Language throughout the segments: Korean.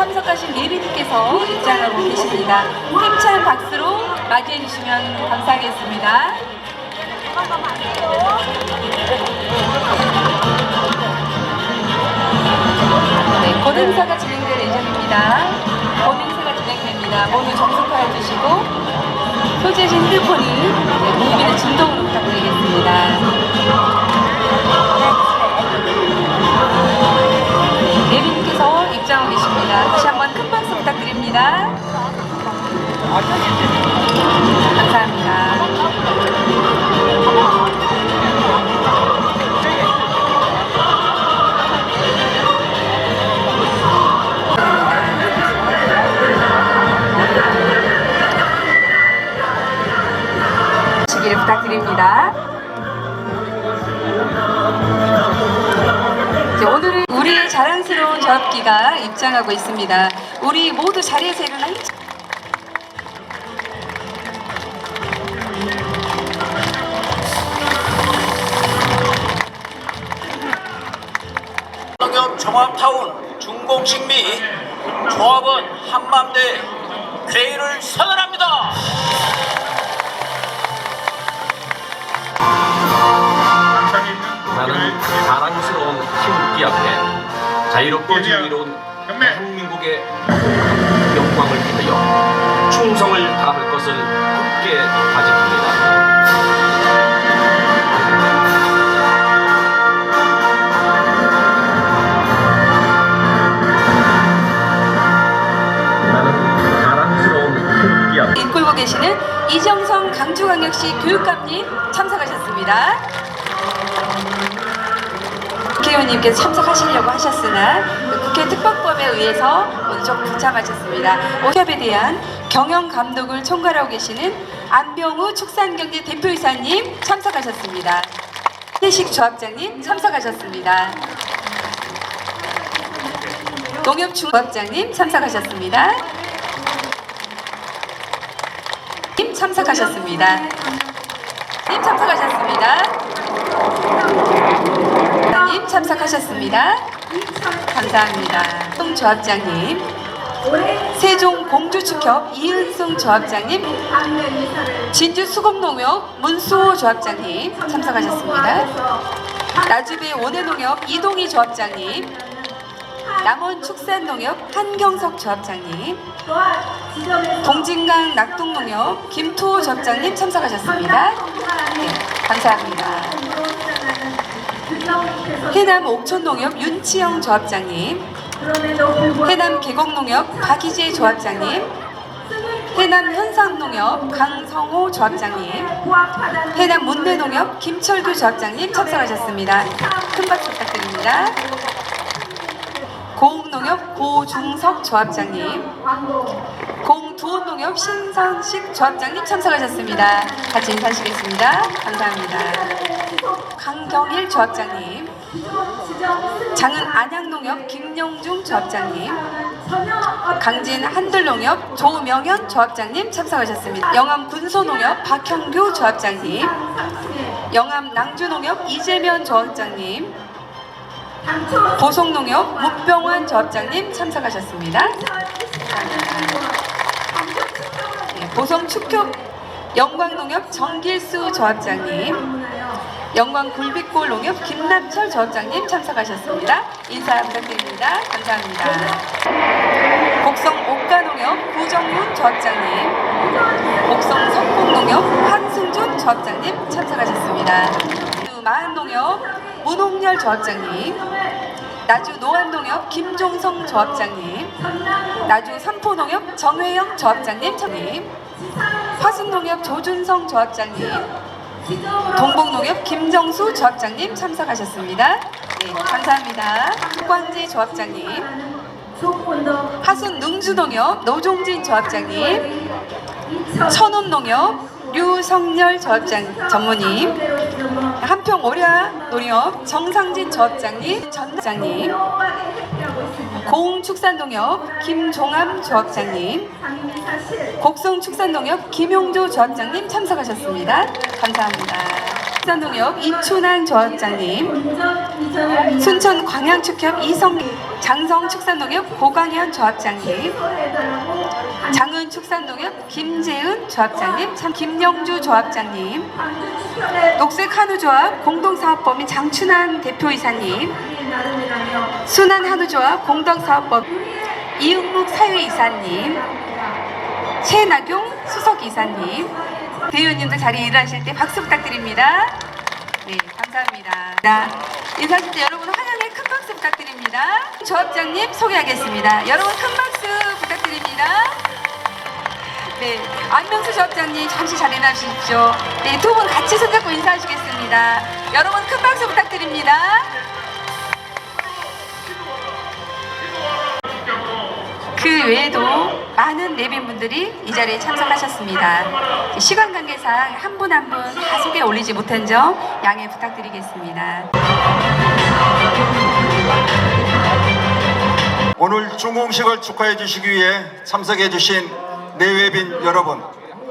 참석하신 예비님께서 입장하고 계십니다. 힘찬 박수로 맞이해 주시면 감사하겠습니다. 네, 곧 행사가 진행될 예정입니다. 곧 행사가 진행됩니다. 모두 정숙하여 주시고 소지하신 휴대폰은 네, 무기의 진동으로 부탁드리겠습니다. 감사합니다. 시기를 부탁드립니다. 자랑스러운 저업기가 입장하고 있습니다. 우리 모두 자리에서 일어나 힘- 농협 종합타운 중공식 및 조합원 한맘대 회의를 선언합니다. 나는 자랑스러운 태극기 앞에 자유롭고 정의로운 대한민국의 영광을 위하여 충성을 다할 것을 굳게 다짐합니다. 이끌고 계시는 이정성 강주광역시 교육감님 참석하셨습니다. 국회의원님께서 참석하시려고 하셨으나 국회 특별법에 의해서 오늘 좀 불참하셨습니다. 오협에 대한 경영 감독을 총괄하고 계시는 안병우 축산경제 대표이사님 참석하셨습니다. 태식 조합장님 참석하셨습니다. 농협중 조합장님 참석하셨습니다. 님 참석하셨습니다. 님 참석하셨습니다. 님 참석하셨습니다. 감사합니다. 송 조합장님, 세종 공주축협 이은송 조합장님, 진주 수공농협 문수호 조합장님 참석하셨습니다. 나주배 원해농협 이동희 조합장님, 남원 축산농협 한경석 조합장님, 동진강 낙동농협 김투호 조합장님 참석하셨습니다. 네, 감사합니다. 해남 옥천농협 윤치영 조합장님, 해남 계곡농협 박희재 조합장님, 해남 현상농협 강성호 조합장님, 해남 문대농협 김철규 조합장님 참석하셨습니다. 큰 박수 부탁드립니다. 고흥농협 고중석 조합장님, 공두원농협 신선식 조합장님 참석하셨습니다. 같이 인사하시겠습니다. 감사합니다. 강경일 조합장님, 장은 안양농협 김영중 조합장님, 강진 한들농협 조명현 조합장님 참석하셨습니다. 영암 군소농협 박형규 조합장님, 영암 낭주농협 이재면 조합장님, 보성농협 문병환 조합장님 참석하셨습니다. 네, 보성 축협 영광농협 정길수 조합장님, 영광 굴빛골 농협 김남철 조합장님 참석하셨습니다. 인사 부탁드립니다. 감사합니다. 곡성 옥가농협 구정문 조합장님, 곡성 석곡농협 한승준 조합장님 참석하셨습니다. 마한농협 문홍열 조합장님, 나주 노안농협 김종성 조합장님, 나주 삼포농협 정회영 조합장님, 님 화순농협 조준성 조합장님, 동북농협 김정수 조합장님 참석하셨습니다. 네, 감사합니다. 국광지 조합장님, 하순 능주농협 노종진 조합장님, 천원농협 류성열 조합장 전무님, 한평 오랴 농협 정상진 조합장님, 전장님, 공축산농협 김종암 조합장님, 곡성축산농협 김용조 조합장님 참석하셨습니다. 감사합니다. 축산농협 이춘환 조합장님, 순천 광양축협 이성 장성축산농협 고강현 조합장님, 장은 축산농협 김재은 조합장님, 참 김영주 조합장님, 녹색 한우조합 공동사업법인 장춘환 대표이사님, 순환 한우조합 공동사업법 이응묵 사회이사님, 최나경 수석이사님, 대의원님들 자리에 일하실 때 박수 부탁드립니다. 네, 감사합니다. 자, 인사하실 때 여러분 환영의 큰 박수 부탁드립니다. 조합장님 소개하겠습니다. 여러분 큰 박수 부탁드립니다. 네, 안명수 조합장님 잠시 자리에 나주십시오. 네, 두 분 같이 손잡고 인사하시겠습니다. 여러분 큰 박수 부탁드립니다. 그 외에도 많은 내빈분들이 이 자리에 참석하셨습니다. 시간 관계상 한 분 한 분 다 소개 올리지 못한 점 양해 부탁드리겠습니다. 오늘 중공식을 축하해 주시기 위해 참석해 주신 내외빈 여러분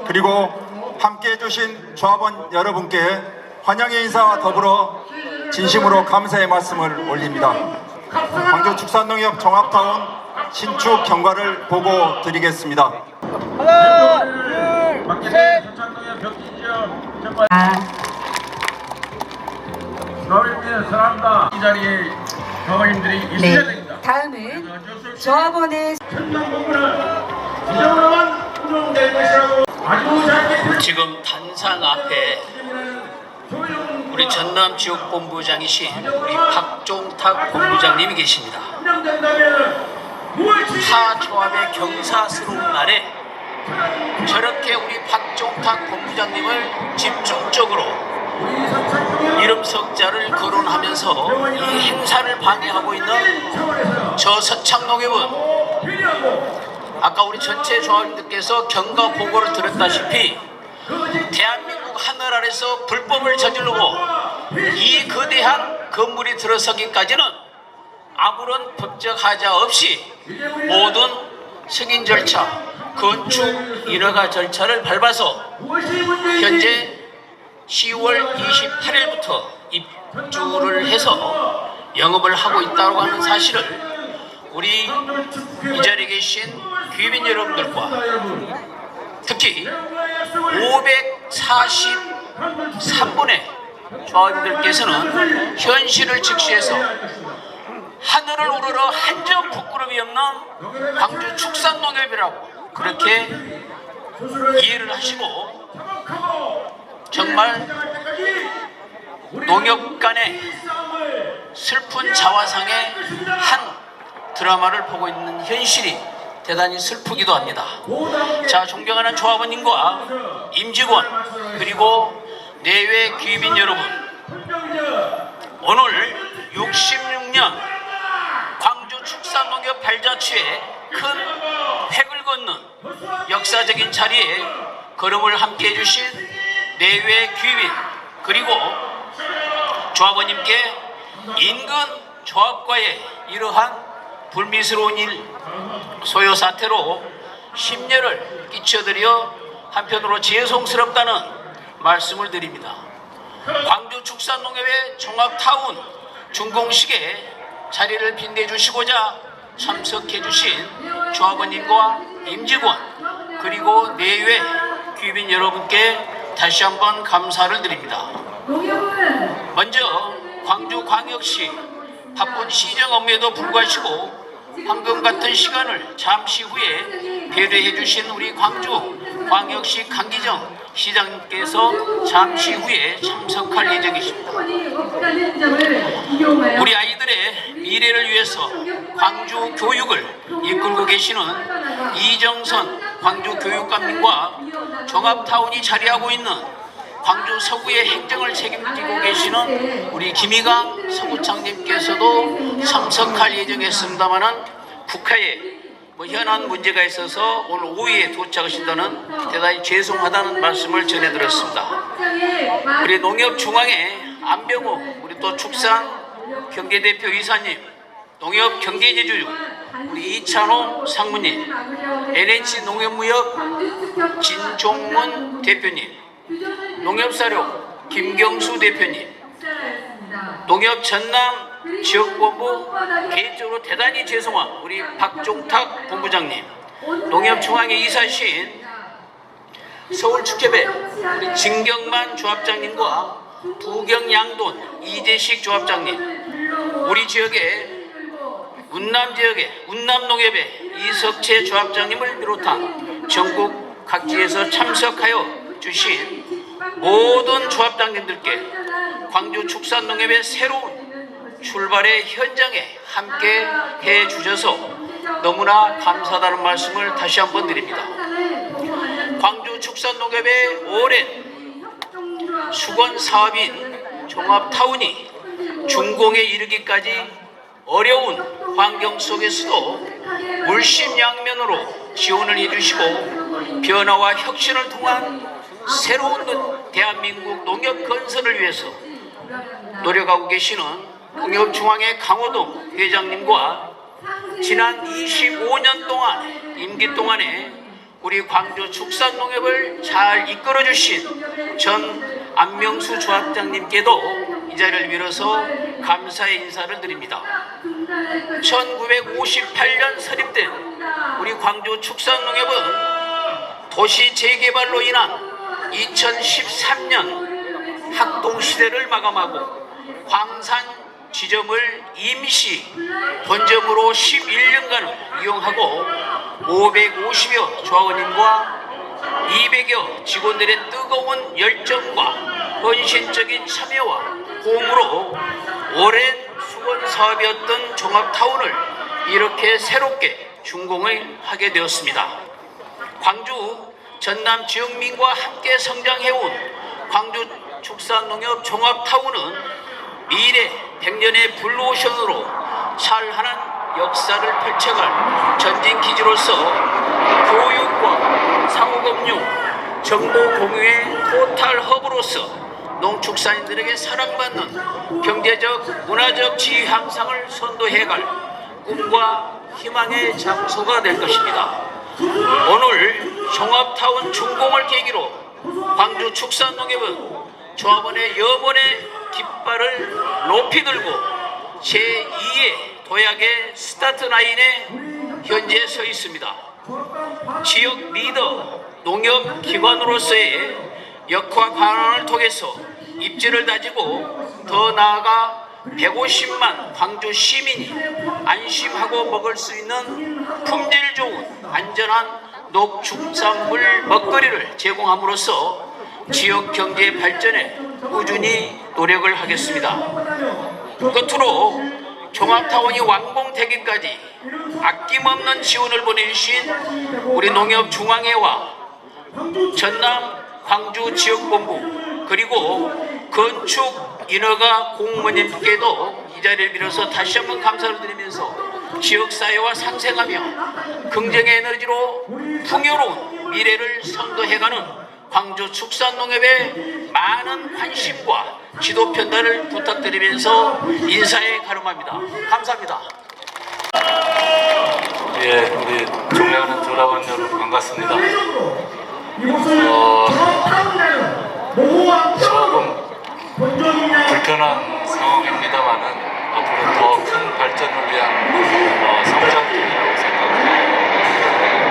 그리고 함께 해 주신 조합원 여러분께 환영의 인사와 더불어 진심으로 감사의 말씀을 올립니다. 광주 축산농협 종합타운 신축 경과를 보고 드리겠습니다. 아, 조합원님들 사랑합니다. 이 자리에 있어야 네. 됩니다. 다음은 조합원의 지금 단상 앞에 우리 전남 지역 본부장이신 우리 박종탁 본부장님이 계십니다. 운영된다면 무엇이 타 조합의 경사스러운 날에 저렇게 우리 박종탁 본부장님을 집중적으로 이름 석자를 거론하면서 이 행사를 방해하고 있는 저 서창농협은 아까 우리 전체 조합원님들께서 경과 보고를 들었다시피 대한민국 하늘 아래서 불법을 저지르고 이 거대한 건물이 들어서기까지는 아무런 법적 하자 없이 모든 승인 절차, 건축 인허가 절차를 밟아서 현재 10월 28일부터 입주를 해서 영업을 하고 있다고 하는 사실을 우리 이 자리에 계신 귀빈 여러분들과 특히 543분의 조합원들께서는 현실을 직시해서 하늘을 우러러 한 점 부끄럼이 없는 광주 축산농협이라고 그렇게 이해를 하시고 정말 농협 간의 슬픈 자화상의 한 드라마를 보고 있는 현실이 대단히 슬프기도 합니다. 자, 존경하는 조합원님과 임직원 그리고 내외 귀빈 여러분, 오늘 66년 광주 축산농협 발자취에 큰 획을 걷는 역사적인 자리에 걸음을 함께 해주신 내외 귀빈 그리고 조합원님께 인근 조합과의 이러한 불미스러운 일 소요 사태로 심려를 끼쳐드려 한편으로 죄송스럽다는 말씀을 드립니다. 광주 축산농협의 종합타운 준공식에 자리를 빛내주시고자 참석해주신 조합원님과 임직원 그리고 내외 귀빈 여러분께 다시 한번 감사를 드립니다. 먼저 광주광역시 바쁜 시정 업무에도 불구하시고 황금 같은 시간을 잠시 후에 배려해 주신 우리 광주 광역시 강기정 시장님께서 잠시 후에 참석할 예정이십니다. 우리 아이들의 미래를 위해서 광주 교육을 이끌고 계시는 이정선 광주 교육감님과 종합타운이 자리하고 있는 광주 서구의 행정을 책임지고 계시는 우리 김희강 서구청님께서도 참석할 예정이었습니다마는 국회에 뭐 현안 문제가 있어서 오늘 오후에 도착하신다는 대단히 죄송하다는 말씀을 전해드렸습니다. 우리 농협중앙회 안병호 우리 또 축산 경제대표 이사님 농협 경제제주 우리 이찬호 상무님, NH 농협무역 진종문 대표님, 농협사료 김경수 대표님, 농협 전남 지역본부 개인적으로 대단히 죄송한 우리 박종탁 본부장님, 농협 중앙회 이사신 서울축제배 우리 진경만 조합장님과 부경 양돈 이재식 조합장님, 우리 지역의 운남 지역의 운남 농협의 이석채 조합장님을 비롯한 전국 각지에서 참석하여 주신 모든 조합장님들께 광주 축산농협의 새로운 출발의 현장에 함께 해 주셔서 너무나 감사하다는 말씀을 다시 한번 드립니다. 광주 축산농협의 오랜 수건 사업인 종합타운이 준공에 이르기까지 어려운 환경 속에서도 물심양면으로 지원을 해주시고 변화와 혁신을 통한 새로운 대한민국 농협 건설을 위해서 노력하고 계시는 농협중앙회 강호동 회장님과 지난 25년 동안 임기 동안에 우리 광주 축산농협을 잘 이끌어 주신 전 안명수 조합장님께도 이 자리를 빌어서 감사의 인사를 드립니다. 1958년 설립된 우리 광주 축산농협은 도시 재개발로 인한 2013년 학동시대를 마감하고 광산 지점을 임시 본점으로 11년간을 이용하고 550여 조합원님과 200여 직원들의 뜨거운 열정과 헌신적인 참여와 호응으로 오랜 수건 사업이었던 종합타운을 이렇게 새롭게 준공을 하게 되었습니다. 광주 전남 지역민과 함께 성장해온 광주 축산농협 종합타운은 미래 100년의 블루오션으로 살하는 역사를 펼쳐갈 전진기지로서 교육과 상호금융, 정보 공유의 토탈 허브로서 농축산인들에게 사랑받는 경제적, 문화적 지위 향상을 선도해갈 꿈과 희망의 장소가 될 것입니다. 오늘 종합타운 준공을 계기로 광주 축산농협은 조합원의 염원의 깃발을 높이 들고 제2의 도약의 스타트 라인에 현재 서 있습니다. 지역 리더 농협 기관으로서의 역할 관원을 통해서 입지를 다지고 더 나아가 150만 광주 시민이 안심하고 먹을 수 있는 품질 좋은 안전한 녹축산물 먹거리를 제공함으로써 지역 경제 발전에 꾸준히 노력을 하겠습니다. 끝으로 종합타운이 완공되기까지 아낌없는 지원을 보내주신 우리 농협중앙회와 전남 광주 지역본부 그리고 건축 인허가 공무원님께도 이 자리를 빌어서 다시 한번 감사를 드리면서 지역사회와 상생하며 긍정의 에너지로 풍요로운 미래를 선도해가는 광주 축산농협의 많은 관심과 지도 편달을 부탁드리면서 인사에 가름합니다. 감사합니다. 예, 우리 존경하는 조합원 여러분 반갑습니다. 어, 조금 불편한 상황입니다만은 앞으로 더 큰 발전을 위한 어, 성장통이라고 생각하고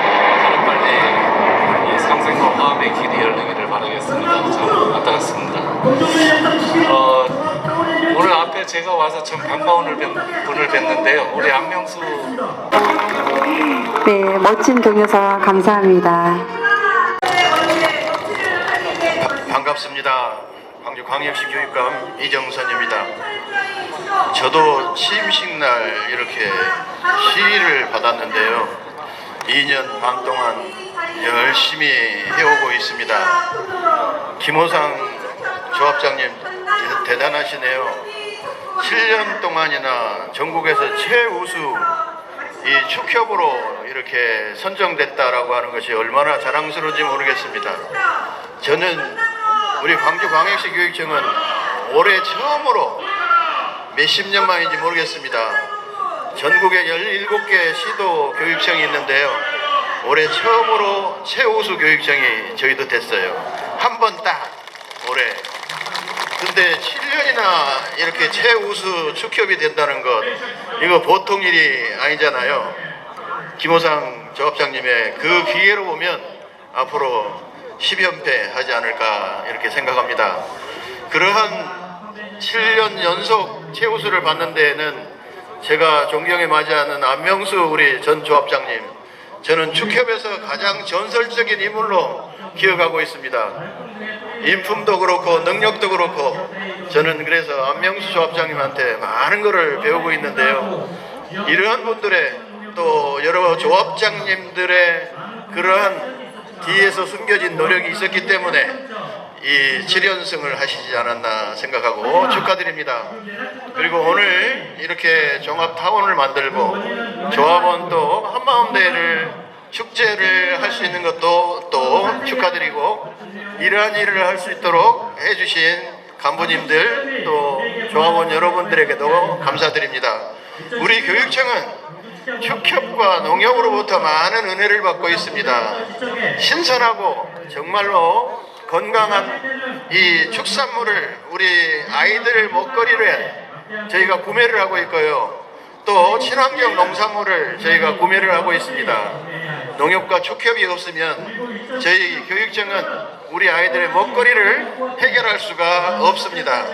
어, 하루빨리 이 상생과 화합의 길이 열리기를 바라겠습니다. 자, 안타깝습니다. 어, 오늘 앞에 제가 와서 참 반가운 분을 뵀는데요. 우리 안명수 네, 멋진 동요사 감사합니다. 반갑습니다. 광역시 교육감 이정선입니다. 저도 취임식 날 이렇게 시위를 받았는데요. 2년 반 동안 열심히 해오고 있습니다. 김호상 조합장님 대- 대단하시네요. 7년 동안이나 전국에서 최우수 이 축협으로 이렇게 선정됐다라고 하는 것이 얼마나 자랑스러운지 모르겠습니다. 저는 우리 광주 광역시 교육청은 올해 처음으로 몇십 년 만인지 모르겠습니다. 전국에 17개 시도 교육청이 있는데요. 올해 처음으로 최우수 교육청이 저희도 됐어요. 한 번 딱 올해. 근데 7년이나 이렇게 최우수 축협이 된다는 것 이거 보통 일이 아니잖아요. 김호상 조합장님의 그 기회로 보면 앞으로 10연패 하지 않을까 이렇게 생각합니다. 그러한 7년 연속 최우수를 받는 데에는 제가 존경에 맞이하는 안명수 우리 전 조합장님 저는 축협에서 가장 전설적인 인물로 기억하고 있습니다. 인품도 그렇고 능력도 그렇고 저는 그래서 안명수 조합장님한테 많은 것을 배우고 있는데요. 이러한 분들의 또 여러 조합장님들의 그러한 뒤에서 숨겨진 노력이 있었기 때문에 이 7연승을 하시지 않았나 생각하고 축하드립니다. 그리고 오늘 이렇게 종합타운을 만들고 조합원 또 한마음대회를 축제를 할 수 있는 것도 또 축하드리고 이러한 일을 할 수 있도록 해주신 간부님들 또 조합원 여러분들에게도 감사드립니다. 우리 교육청은 축협과 농협으로부터 많은 은혜를 받고 있습니다. 신선하고 정말로 건강한 이 축산물을 우리 아이들 먹거리를 저희가 구매를 하고 있고요. 또 친환경 농산물을 저희가 구매를 하고 있습니다. 농협과 축협이 없으면 저희 교육청은 우리 아이들의 먹거리를 해결할 수가 없습니다.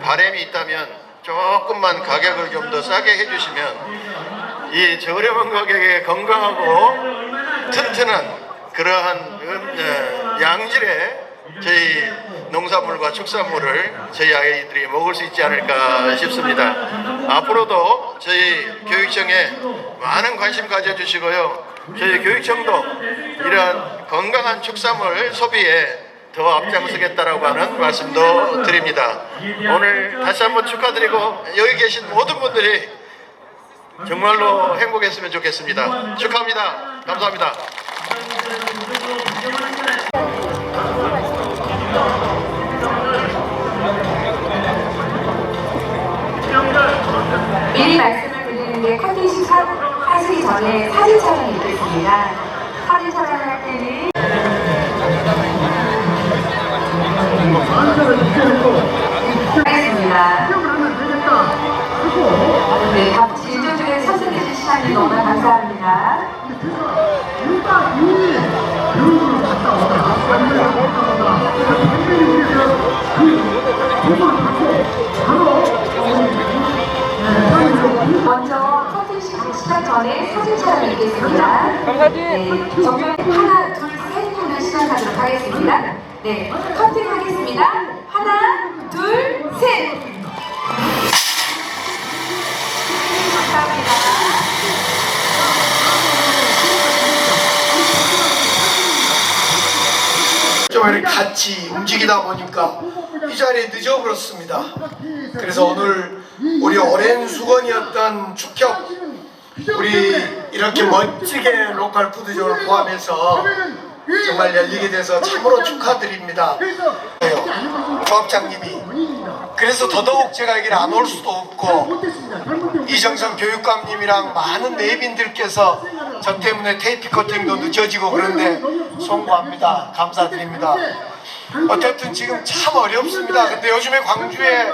바람이 있다면 조금만 가격을 좀 더 싸게 해주시면 이 저렴한 가격에 건강하고 튼튼한 그러한 음, 어, 양질의 저희 농산물과 축산물을 저희 아이들이 먹을 수 있지 않을까 싶습니다. 앞으로도 저희 교육청에 많은 관심 가져주시고요. 저희 교육청도 이러한 건강한 축산물 소비에 더 앞장서겠다라고 하는 말씀도 드립니다. 오늘 다시 한번 축하드리고 여기 계신 모든 분들이 정말로 행복했으면 좋겠습니다. 축하합니다. 감사합니다. 미리 말씀을 드리는 게 사- 하시기 전에 사진 촬영이 있겠습니다. 사진 촬영할 때는 먼저 커팅식 시작 전에 사진 촬영이 있겠습니다. 네, 정면 하나, 둘, 셋 하면 시작하도록 하겠습니다. 네, 커팅 하겠습니다. 하나, 둘, 셋! 좀 이렇게 같이 움직이다 보니까 이 자리에 늦어버렸습니다. 그래서 오늘 우리 오랜 수건이었던 축협 우리 이렇게 멋지게 로컬 푸드존을 포함해서 정말 열리게 돼서 참으로 축하드립니다. 조합장님이 그래서 더더욱 제가 여기를 안올 수도 없고 이정선 교육감님이랑 많은 내빈들께서 저 때문에 테이프 커팅도 늦어지고 그런데 송구합니다. 감사드립니다. 어쨌든 지금 참 어렵습니다. 근데 요즘에 광주에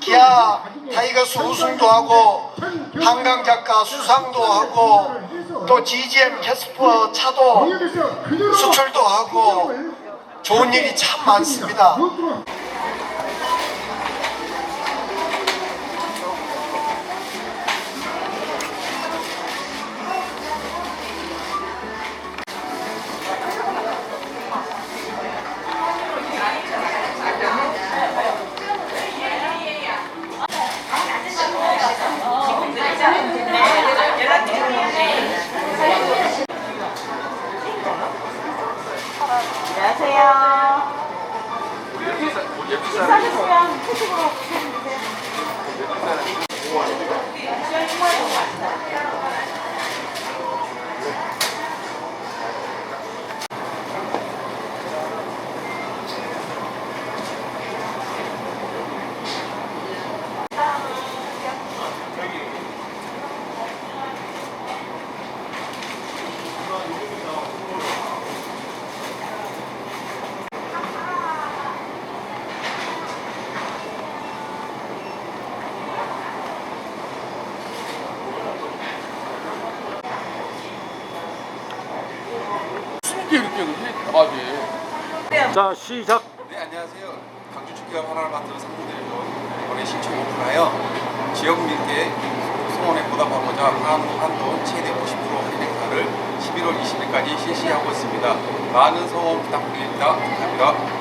기아 타이거스 우승도 하고 한강 작가 수상도 하고 또 GGM 캐스퍼 차도 수출도 하고 좋은 일이 참 많습니다. 대박이 자 시작. 네 안녕하세요. 광주 축구협 하나를 맡은 상무대로 이번에 신청 오픈하여 지역민께 소원에 보답하고자 한, 한돈 최대 50% 할인 행사를 11월 20일까지 실시하고 있습니다. 많은 소원 부탁드립니다. 감사합니다.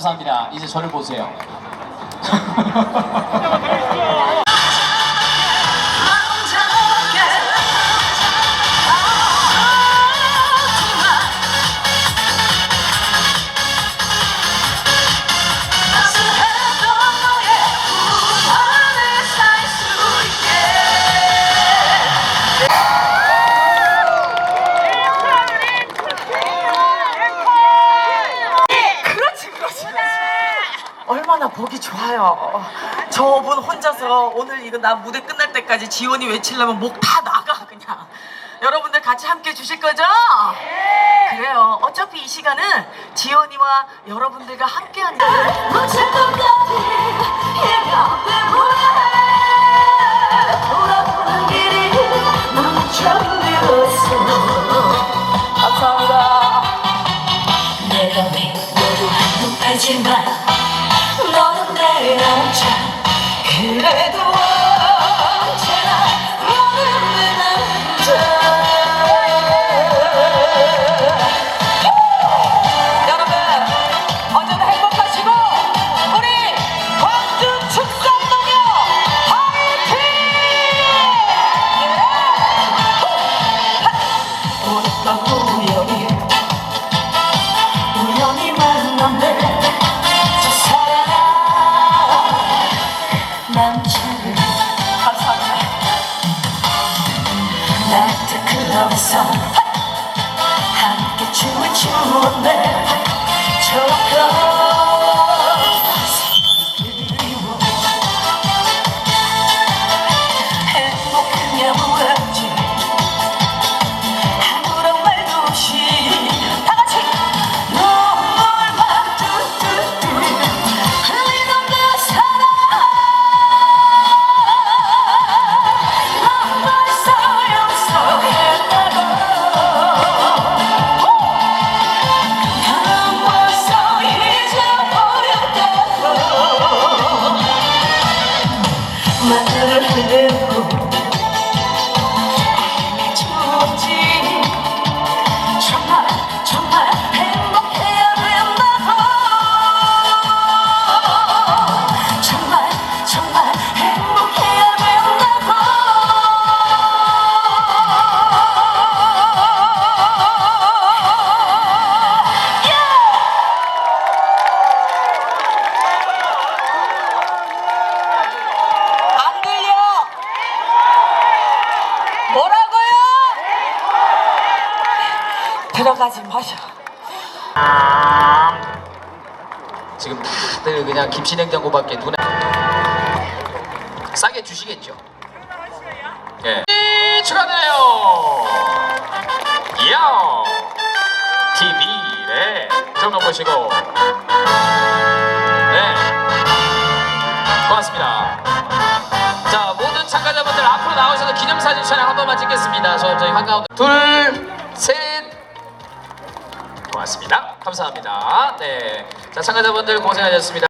감사합니다. 이제 저를 보세요. 보기 좋아요. 저분 혼자서 오늘 이거 나 무대 끝날 때까지 지원이 외치려면 목 다 나가 그냥. 여러분들 같이 함께 주실 거죠? 그래요. 어차피 이 시간은 지원이와 여러분들과 함께하는. 돌아보는 길이 너무 힘들었어 감사합니다. 내가 미워도 높아지만 Yeah. 들어가지 마셔. 지금 다들 그냥 김치 냉장고밖에 눈에 싸게 주시겠죠? 예. 네, 축하드려요. 이야. TV 네. 정면 보시고. 네. 고맙습니다. 자, 모든 참가자분들 앞으로 나오셔서 기념사진 촬영 한 번만 찍겠습니다. 저 저희 한가운데 둘, 셋. 고맙습니다. 감사합니다. 네. 자, 참가자분들 고생하셨습니다.